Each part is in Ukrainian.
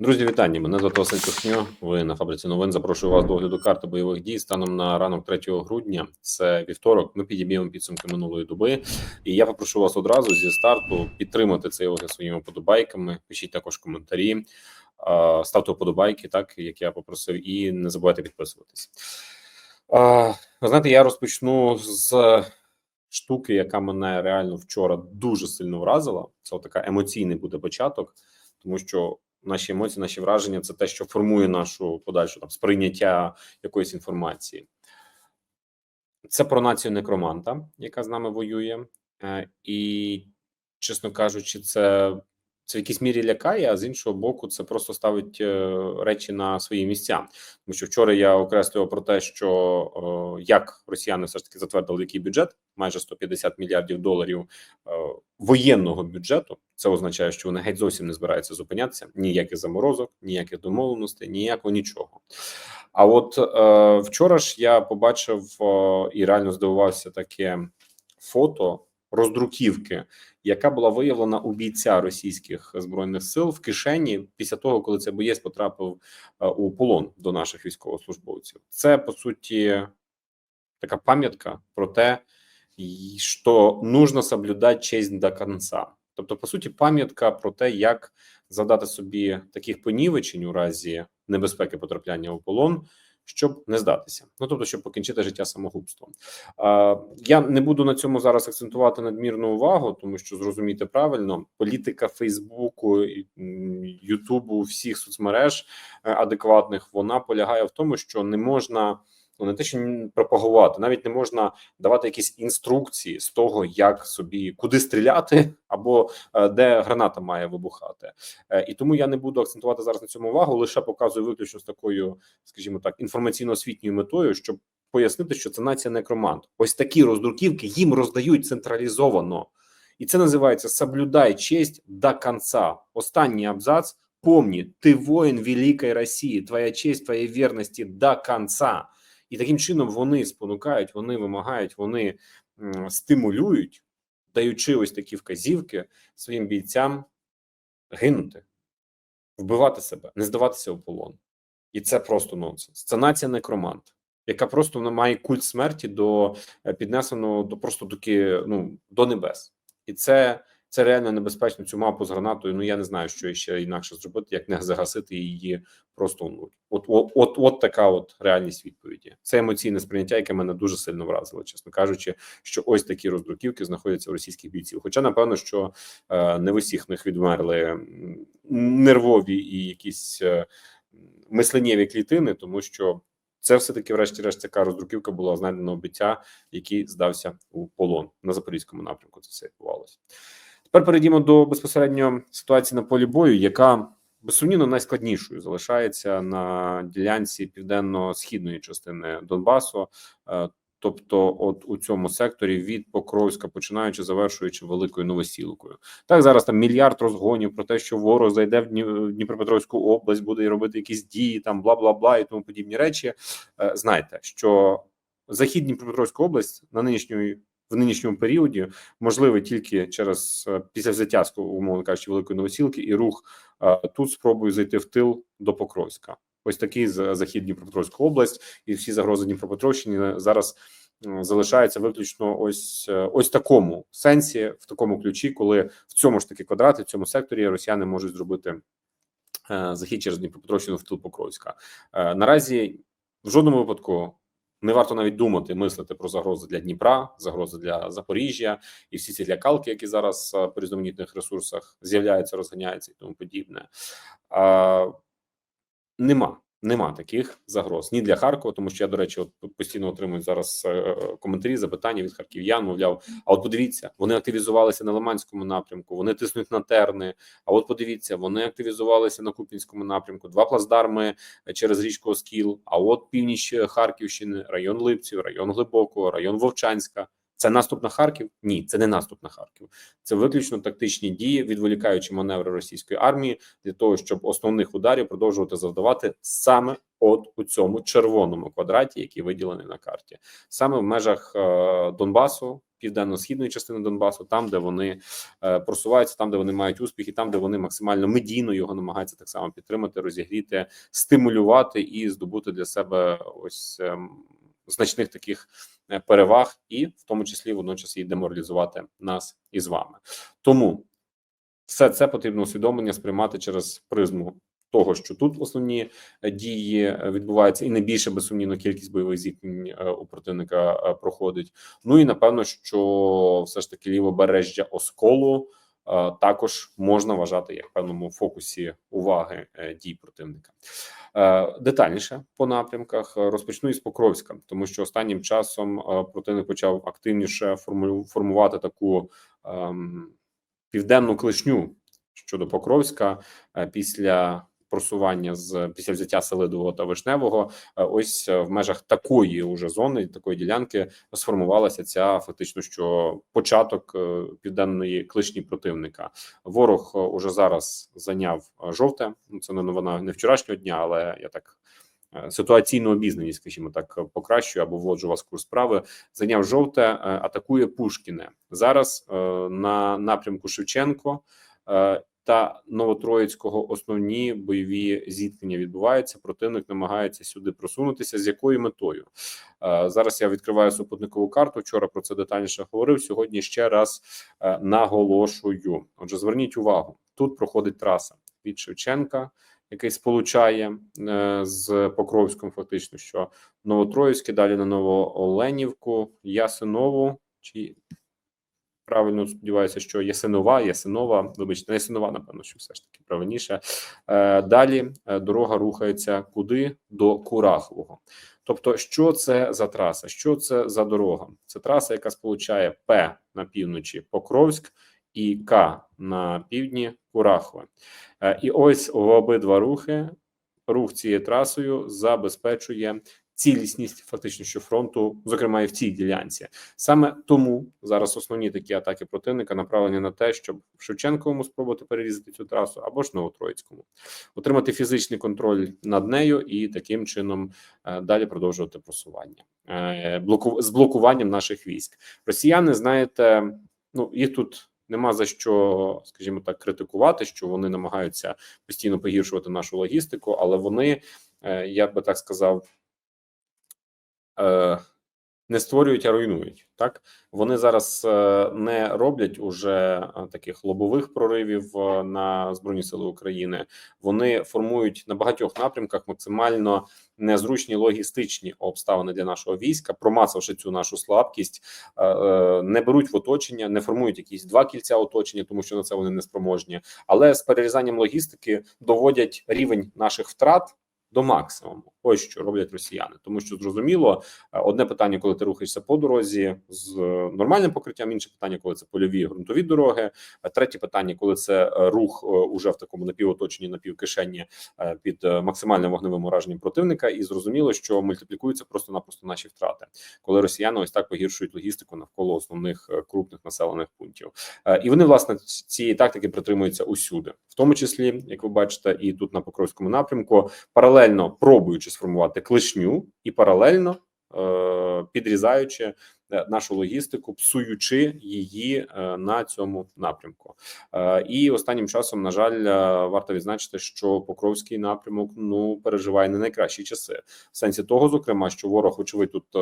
Друзі, вітання. Мене звати Василь Кухньо. Ви на фабриці новин. Запрошую вас до огляду карти бойових дій станом на ранок 3 грудня. Це вівторок. Ми підіб'ємо підсумки минулої доби. І я попрошу вас одразу зі старту підтримати цей огляд своїми подобайками. Пишіть також коментарі, ставте вподобайки, так як я попросив, і не забувайте підписуватись. Ви знаєте, я розпочну з штуки, яка мене реально вчора дуже сильно вразила. Це така емоційний буде початок, тому що наші емоції, наші враження це те, що формує нашу подальшу там сприйняття якоїсь інформації. Це про націю некроманта, яка з нами воює, Е, і, чесно кажучи, це, це в якійсь мірі лякає, а з іншого боку, це просто ставить е, речі на свої місця. Тому що вчора я окреслював про те, що е, як росіяни все ж таки затвердили який бюджет, майже 150 мільярдів доларів е, воєнного бюджету. Це означає, що вони геть зовсім не збираються зупинятися. Ніяких заморозок, ніяких домовленостей, ніякого нічого. А от е, вчора ж я побачив е, і реально здивувався таке фото роздруківки, яка була виявлена у бійця російських збройних сил в кишені після того, коли цей боєць потрапив е, у полон до наших військовослужбовців. Це по суті така пам'ятка про те, що нужно соблюдати честь до кінця. Тобто, по суті, пам'ятка про те, як завдати собі таких понівечень у разі небезпеки потрапляння у полон, щоб не здатися. Ну тобто, щоб покінчити життя самогубством. Е, я не буду на цьому зараз акцентувати надмірну увагу, тому що зрозумійте правильно, політика Фейсбуку, Ютубу, всіх соцмереж е, адекватних, вона полягає в тому, що не можна. Ну, не те, що пропагувати, навіть не можна давати якісь інструкції з того, як собі куди стріляти, або е, де граната має вибухати. Е, І тому я не буду акцентувати зараз на цьому увагу, лише показую виключно з такою, скажімо так, інформаційно-освітньою метою, щоб пояснити, що це нація некромант. Ось такі роздруківки їм роздають централізовано, і це називається «Соблюдай честь до конца». Останній абзац. Помні, ти воїн великої Росії, твоя честь, твоя вірності до конца. І таким чином вони спонукають, вони вимагають, вони стимулюють, даючи ось такі вказівки своїм бійцям гинути, вбивати себе, не здаватися у полон. І це просто нонсенс. Це нація некромант, яка просто має культ смерті до е, піднесеного до просто до ну, до небес. І це, це реально небезпечно. Цю мапу з гранатою. Ну я не знаю, що ще інакше зробити, як не загасити її просто в нуль. От, от, от, от така от реальність відповіді. Це емоційне сприйняття, яке мене дуже сильно вразило, чесно кажучи, що ось такі роздруківки знаходяться у російських бійців. Хоча, напевно, що е, не в усіх них відмерли нервові і якісь е, мисленнєві клітини, тому що це все таки, врешті-решт, така роздруківка була знайдена у який здався у полон на запорізькому напрямку. Це все відбувалося. Тепер перейдімо до безпосередньо ситуації на полі бою, яка безсумнівно найскладнішою залишається на ділянці південно-східної частини Донбасу. Е, Тобто, от у цьому секторі від Покровська, починаючи завершуючи великою новосілкою, так зараз там мільярд розгонів про те, що ворог зайде в Дніпропетровську область, буде робити якісь дії, там бла бла бла і тому подібні речі. Е, Знайте, що захід Дніпропетровська область на нинішньої в нинішньому періоді можливий тільки через е, після взяття умовно кажучи, великої новосілки і рух е, тут спробує зайти в тил до Покровська. Ось такий захід Дніпропетровська область, і всі загрози Дніпропетровщини зараз залишаються виключно ось е, ось такому сенсі, в такому ключі, коли в цьому ж таки квадраті, в цьому секторі росіяни можуть зробити захід через Дніпропетровщину в тил Покровська. Наразі в жодному випадку не варто навіть думати, мислити про загрози для Дніпра, загрози для Запоріжжя і всі ці лякалки, які зараз е, по різноманітних ресурсах з'являються, розганяються і тому подібне. А, нема. Нема таких загроз ні для Харкова, тому що я, до речі, от постійно отримую зараз е, коментарі, запитання від харків'ян. Мовляв, а от подивіться, вони активізувалися на Лиманському напрямку, вони тиснуть на терни. А от подивіться, вони активізувалися на Купінському напрямку. Два плацдарми через річку Оскіл. А от північ Харківщини, район Липців, район Глибокого, район Вовчанська. Це наступ на Харків? Ні, це не наступ на Харків. Це виключно тактичні дії, відволікаючи маневри російської армії для того, щоб основних ударів продовжувати завдавати саме от у цьому червоному квадраті, який виділений на карті, саме в межах е, Донбасу, південно-східної частини Донбасу, там де вони е, просуваються, там де вони мають успіх, і там де вони максимально медійно його намагаються так само підтримати, розігріти, стимулювати і здобути для себе ось ем, значних таких переваг, і в тому числі водночас і деморалізувати нас із вами. Тому все це потрібно усвідомлення сприймати через призму того, що тут основні е, дії е, відбуваються, і найбільше безсумнівно кількість бойових зіткнень е, у противника е, проходить. Ну і напевно, що все ж таки лівобережжя осколу е, також можна вважати як певному фокусі уваги е, дій противника. Е, Детальніше по напрямках е, розпочну із Покровська, тому що останнім часом е, противник почав активніше формувати таку ем, південну клишню щодо Покровська е, після просування з після взяття Селидового та Вишневого. е, Ось е, в межах такої уже зони, такої ділянки сформувалася ця фактично, що початок е, південної клишні противника. Ворог уже зараз зайняв жовте. Ну, Це не новина не вчорашнього дня, але я так. Ситуаційну обізнаність, скажімо так, покращую або вводжу вас в курс справи. Зайняв жовте, атакує Пушкіне зараз на напрямку Шевченко та Новотроїцького. Основні бойові зіткнення відбуваються. Противник намагається сюди просунутися. З якою метою Е, зараз я відкриваю супутникову карту. Вчора про це детальніше говорив. Сьогодні ще раз е, наголошую. Отже, зверніть увагу: тут проходить траса від Шевченка, який сполучає е, з Покровськом, фактично, що Новотроїцьке, далі на Новооленівку, Ясинову чи правильно сподіваюся, що Ясинова, Ясинова, вибачте, не Ясинова, напевно, що все ж таки правильніше. Е, Далі е, дорога рухається куди? До Курахового. Тобто, що це за траса? Що це за дорога? Це траса, яка сполучає П на півночі Покровськ і К на півдні Курахове. Е, І ось в обидва рухи рух цією трасою забезпечує цілісність фактично що фронту, зокрема і в цій ділянці. Саме тому зараз основні такі атаки противника направлені на те, щоб в Шевченковому спробувати перерізати цю трасу або ж Новотроїцькому, отримати фізичний контроль над нею і таким чином е, далі продовжувати просування Е, з блокуванням наших військ. Росіяни, знаєте, ну їх тут. Нема за що, скажімо так, критикувати, що вони намагаються постійно погіршувати нашу логістику, але вони, е, я би так сказав, е, не створюють, а руйнують. Так вони зараз е, не роблять уже е, таких лобових проривів на збройні сили України. Вони формують на багатьох напрямках максимально незручні логістичні обставини для нашого війська, промацавши цю нашу слабкість, не беруть в оточення, не формують якісь два кільця оточення, тому що на це вони не спроможні. Але з перерізанням логістики доводять рівень наших втрат до максимуму. Ось що роблять росіяни, тому що зрозуміло, е, одне питання, коли ти рухаєшся по дорозі з е, нормальним покриттям, інше питання, коли це польові ґрунтові дороги. е, Третє питання, коли це рух уже в такому напівоточенні, напівкишені під максимальним вогневим ураженням противника, і зрозуміло, що мультиплікуються просто-напросто наші втрати, коли росіяни ось так погіршують логістику навколо основних крупних населених пунктів. І вони власне цієї тактики притримуються усюди, в тому числі, як ви бачите, і тут на Покровському напрямку, паралельно пробуючи сформувати клишню і паралельно е, підрізаючи е, нашу логістику, псуючи її е, на цьому напрямку. Е, І останнім часом, на жаль, варто відзначити, що Покровський напрямок ну переживає не найкращі часи, в сенсі того, зокрема, що ворог, очевидь, тут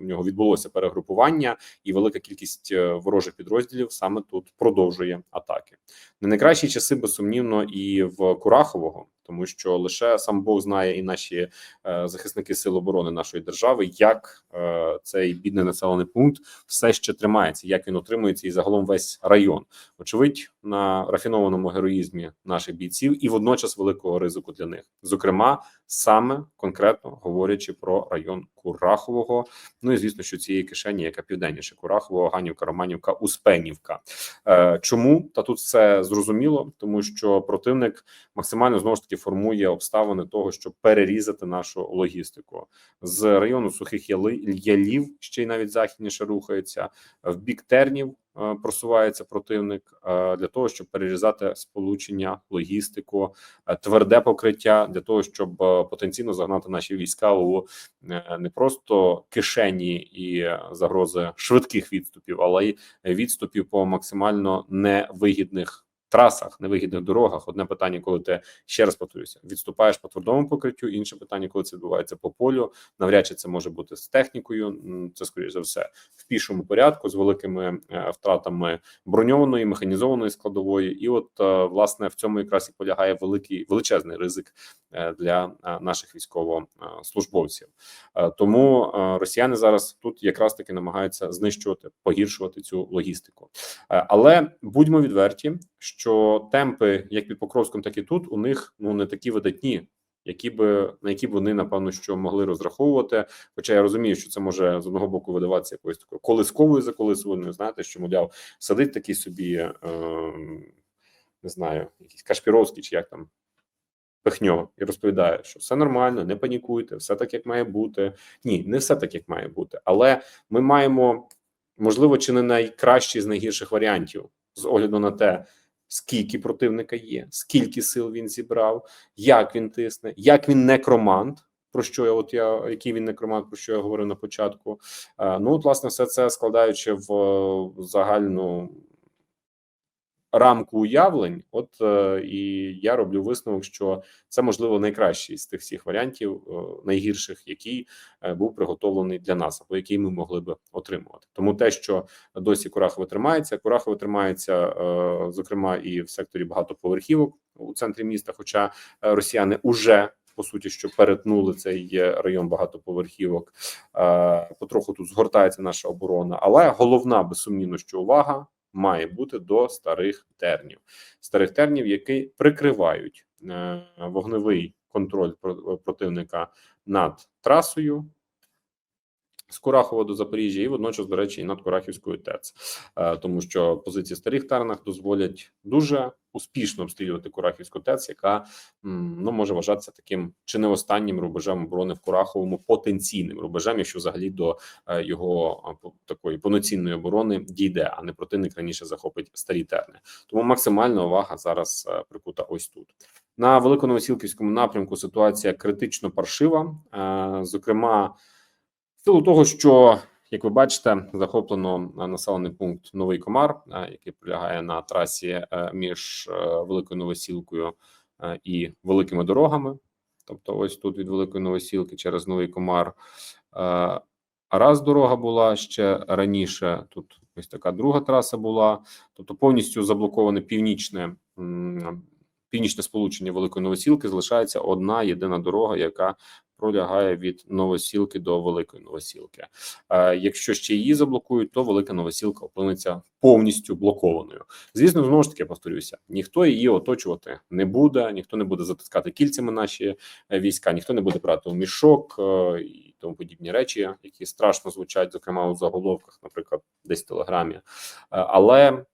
у нього відбулося перегрупування, і велика кількість ворожих підрозділів саме тут продовжує атаки. Не найкращі часи, безсумнівно, і в Курахового, тому що лише сам Бог знає, і наші е, захисники сил оборони нашої держави, як е, цей бідний населений пункт все ще тримається, як він утримується, і загалом весь район. Очевидь, на рафінованому героїзмі наших бійців і водночас великого ризику для них, зокрема, саме конкретно говорячи про район Курахового. Ну і звісно, що цієї кишені, яка південніше Курахового, Ганівка, Романівка, Успенівка. Е, Чому та тут все зрозуміло, тому що противник максимально знову ж таки формує обставини того, щоб перерізати нашу логістику з району сухих ялів, ще й навіть західніше рухається в бік тернів. Е, Просувається противник е, для того, щоб перерізати сполучення, логістику, е, тверде покриття для того, щоб потенційно загнати наші війська у не просто кишені і загрози швидких відступів, але й відступів по максимально невигідних трасах, невигідних дорогах. Одне питання, коли ти ще раз повторюся, відступаєш по твердому покриттю. Інше питання, коли це відбувається по полю. Навряд чи це може бути з технікою. Це скоріш за все в пішому порядку з великими е, втратами броньованої механізованої складової. І от е, власне в цьому якраз і полягає великий величезний ризик е, для наших військовослужбовців. Тому росіяни зараз тут якраз таки намагаються знищувати, погіршувати цю логістику. Але будьмо відверті, що темпи, як під Покровськом, так і тут, у них ну не такі видатні, які би на які б вони напевно що могли розраховувати. Хоча я розумію, що це може з одного боку видаватися якоюсь такою колисковою заколисуваною. Знаєте, що мовляв, сидить такий собі, е, не знаю, якийсь Кашпіровський чи як там. Пихньо і розповідає, що все нормально, не панікуйте, все так, як має бути. Ні, не все так, як має бути. Але ми маємо, можливо, чи не найкращий з найгірших варіантів з огляду на те, скільки противника є, скільки сил він зібрав, як він тисне, як він некромант. Про що я, от я який він некромант, про що я говорив на початку. Е, Ну, от, власне, все це складаючи в е, загальну рамку уявлень, от е, і я роблю висновок, що це можливо найкращий з тих всіх варіантів, е, найгірших, який е, був приготовлений для нас, або який ми могли би отримувати. Тому те, що досі Курахове тримається, Курахове тримається, зокрема, і в секторі багатоповерхівок у центрі міста. Хоча росіяни уже по суті, що перетнули цей район багатоповерхівок, потроху тут згортається наша оборона. Але головна безсумнівно, що увага має бути до старих тернів, старих тернів, які прикривають е, вогневий контроль про- противника над трасою. З Курахова до Запоріжжя і водночас, до речі, і над Курахівською ТЕЦ, Е, тому що позиції старих тернах дозволять дуже успішно обстрілювати Курахівську ТЕЦ, яка ну може вважатися таким чи не останнім рубежем оборони в Кураховому потенційним рубежем, якщо взагалі до е, його такої повноцінної оборони дійде, а не противник раніше захопить старі терни. Тому максимальна увага зараз е, прикута ось тут. На великоновосілківському напрямку ситуація критично паршива. Е, Зокрема, в силу того, що як ви бачите, захоплено е, населений пункт Новий Комар, е, який прилягає на трасі е, між Великою Новосілкою і великими дорогами. Тобто, ось тут від Великої Новосілки через Новий Комар. Раз дорога була ще раніше. Тут ось така друга траса була. Тобто, повністю заблоковане північне північне сполучення Великої Новосілки. Залишається одна єдина дорога, яка пролягає від Новосілки до Великої Новосілки. Е, Якщо ще її заблокують, то Велика Новосілка опиниться повністю блокованою. Звісно, знову ж таки повторюся: ніхто її оточувати не буде, ніхто не буде затискати кільцями наші е, війська, ніхто не буде брати у мішок е, і тому подібні речі, які страшно звучать, зокрема у заголовках, наприклад, десь в телеграмі. Але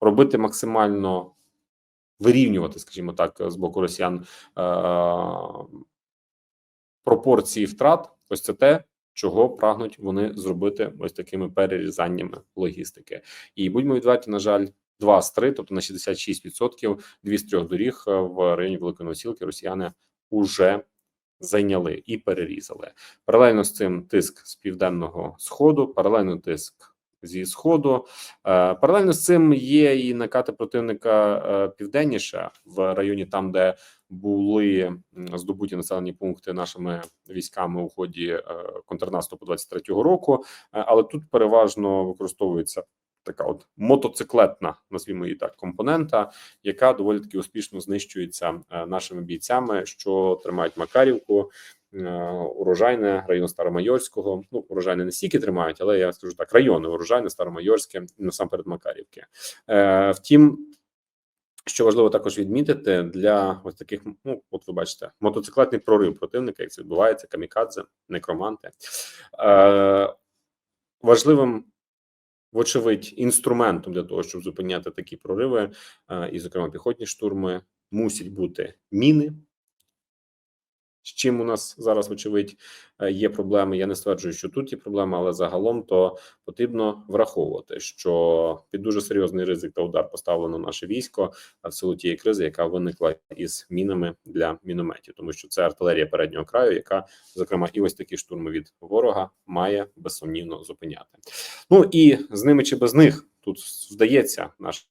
робити максимально вирівнювати, скажімо так, з боку росіян пропорції втрат. Ось це те, чого прагнуть вони зробити ось такими перерізаннями логістики. І будьмо відверті, на жаль, два з три, тобто на 66%, дві з трьох доріг е, в районі Великої Новосілки росіяни уже зайняли і перерізали. Паралельно з цим тиск з південного сходу, паралельно тиск зі сходу. Е, Паралельно з цим є і накати противника е, південніше в районі, там де були здобуті населені пункти нашими військами у ході е, контрнаступу 23-го року. Е, Але тут переважно використовується така от мотоциклетна, назвімо її так, компонента, яка доволі таки успішно знищується е, нашими бійцями, що тримають Макарівку. Урожайне район Старомайорського. Ну, урожайне не стільки тримають, але я скажу так: райони урожайне, Старомайорське, насамперед Макарівки. Втім, що важливо також відмітити для ось таких, ну от ви бачите, мотоциклетний прорив противника, як це відбувається, камікадзе, некроманти. Е, важливим, вочевидь, інструментом для того, щоб зупиняти такі прориви, е, і, зокрема, піхотні штурми, мусять бути міни, з чим у нас зараз, вочевидь, е, є проблеми. Я не стверджую, що тут є проблеми, але загалом то потрібно враховувати, що під дуже серйозний ризик та удар поставлено наше військо в силу тієї кризи, яка виникла із мінами для мінометів, тому що це артилерія переднього краю, яка зокрема і ось такі штурми від ворога має безсумнівно зупиняти. Ну і з ними чи без них тут вдається наш.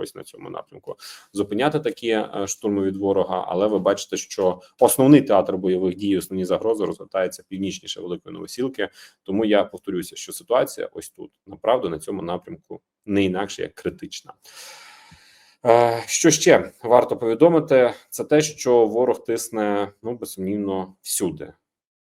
Ось на цьому напрямку зупиняти такі е, штурми від ворога, але ви бачите, що основний театр бойових дій, основні загрози розгортаються північніше великої новосілки. Тому я повторюся, що ситуація ось тут направду на цьому напрямку не інакше як критична. Е, Що ще варто повідомити, це те, що ворог тисне ну безсумнівно всюди.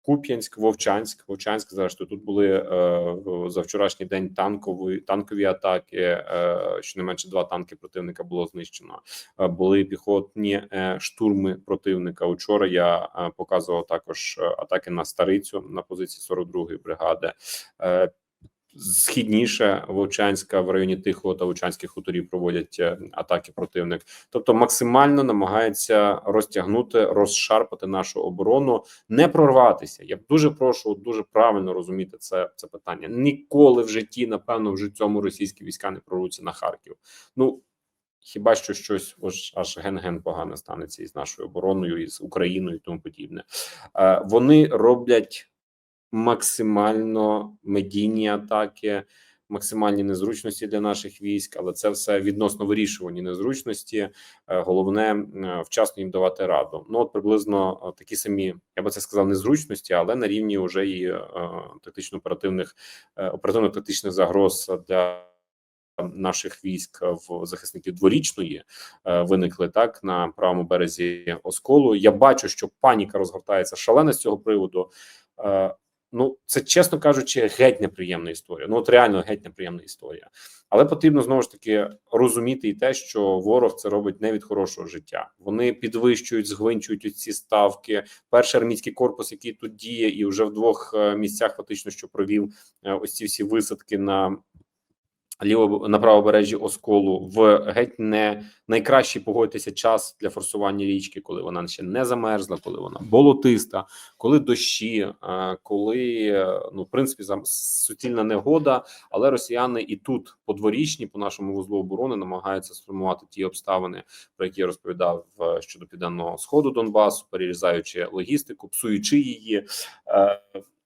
Куп'янськ, Вовчанськ, Вовчанськ. Зрештою, тут були е, за вчорашній день танкові танкові атаки. Е, щонайменше два танки противника було знищено. Е, були піхотні е, штурми противника. Учора я е, показував також е, атаки на старицю на позиції 42-ї бригади. Е, Східніше Вовчанська в районі Тихого та Вовчанських хуторів проводять е, атаки противник, тобто максимально намагається розтягнути, розшарпати нашу оборону, не прорватися. Я дуже прошу дуже правильно розуміти це, це питання. Ніколи в житті, напевно, вже цьому російські війська не прорвуться на Харків. Ну хіба що щось ось аж ген-ген погане станеться із нашою обороною, із Україною і тому подібне. Е, Вони роблять максимально медійні атаки, максимальні незручності для наших військ, але це все відносно вирішувані незручності. Е, Головне вчасно їм давати раду. Ну от приблизно е, такі самі, я би це сказав, незручності, але на рівні вже і е, тактично оперативних оперативно-тактичних загроз для. Наших військ в захисників дворічної виникли так на правому березі осколу. Я бачу, що паніка розгортається шалена з цього приводу. Ну, це чесно кажучи, геть неприємна історія. Ну от реально геть неприємна історія. Але потрібно знову ж таки розуміти і те, що ворог це робить не від хорошого життя. Вони підвищують, згвинчують ці ставки. Перший армійський корпус, який тут діє, і вже в двох е, місцях фактично що провів е, ось ці всі висадки на ліво на правобережжі осколу в геть не найкращий погодитися час для форсування річки, коли вона ще не замерзла, коли вона болотиста, коли дощі, е, коли е, ну в принципі суцільна негода, але росіяни і тут подворічні по нашому вузлу оборони намагаються сформувати ті обставини, про які я розповідав е, щодо південного сходу Донбасу, перерізаючи логістику, псуючи її.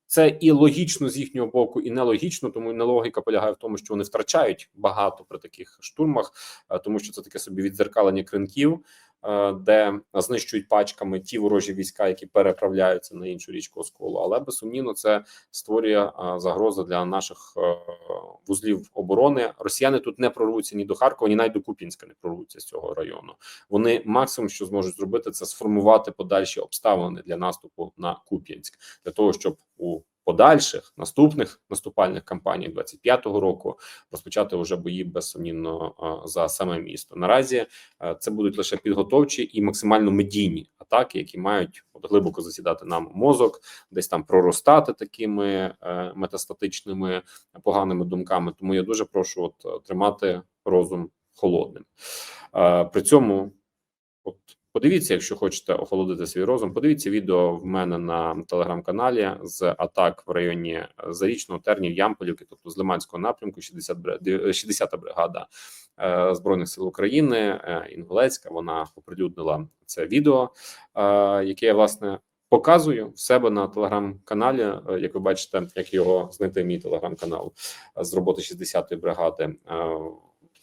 Це і логічно з їхнього боку, і нелогічно, тому нелогіка полягає в тому, що вони втрачають багато при таких штурмах, е, тому що це таке собі відзеркалення кринків, е, де знищують пачками ті ворожі війська, які переправляються на іншу річку Осколу. Але безсумнівно це створює е, загрозу для наших вузлів оборони. Росіяни тут не прорвуться ні до Харкова, ні навіть до Купінська не прорвуться з цього району. Вони максимум, що зможуть зробити, це сформувати подальші обставини для наступу на Куп'янськ, для того, щоб у подальших наступних наступальних кампаній 25-го року розпочати вже бої безсумнівно за саме місто. Наразі е, це будуть лише підготовчі і максимально медійні атаки, які мають от глибоко засідати нам мозок, десь там проростати такими е, метастатичними поганими думками. Тому я дуже прошу от тримати розум холодним. Е, При цьому, от подивіться, якщо хочете охолодити свій розум, подивіться відео в мене на телеграм-каналі з атак в районі Зарічного, Тернів, Ямполівки, тобто з Лиманського напрямку, 60 бри- ди- 60-та бригада е, збройних сил України, е, Інгулецька. Вона оприлюднила це відео, е, яке я власне. Показую в себе на телеграм-каналі. е, Як ви бачите, як його знайти мій телеграм-канал е, з роботи 60-ї бригади е,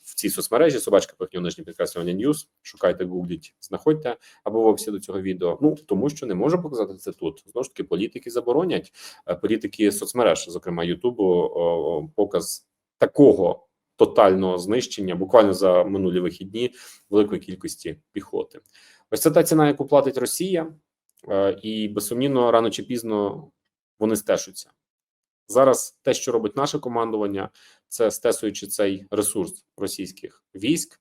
в цій соцмережі. Собачка пихню нижнє підкреслювання Ньюс. Шукайте, гугліть, знаходьте або в описі до цього відео. Ну тому що не можу показати це тут. Знову ж таки, політики заборонять е, політики соцмереж, зокрема Ютубу, показ такого. Тотального знищення буквально за минулі вихідні великої кількості піхоти. Ось це та ціна, яку платить Росія, е, і безсумнівно рано чи пізно вони стешуться. Зараз те, що робить наше командування, це стесуючи цей ресурс російських військ,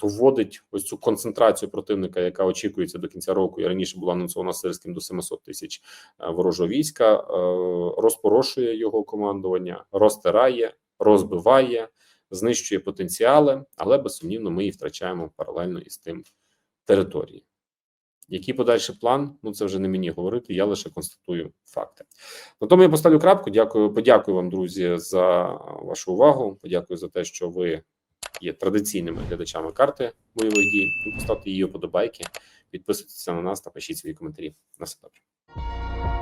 доводить ось цю концентрацію противника, яка очікується до кінця року. І раніше була анонсована Сирським до 700 тисяч е, ворожого війська, е, розпорошує його командування, розтирає, розбиває, знищує потенціали, але безсумнівно ми і втрачаємо паралельно із тим території. Який подальший план? Ну це вже не мені говорити. Я лише констатую факти. На тому я поставлю крапку. Дякую, подякую вам, друзі, за вашу увагу. Подякую за те, що ви є традиційними глядачами карти бойових дій. Поставте її вподобайки, підписуйтеся на нас та пишіть свої коментарі. На все добре.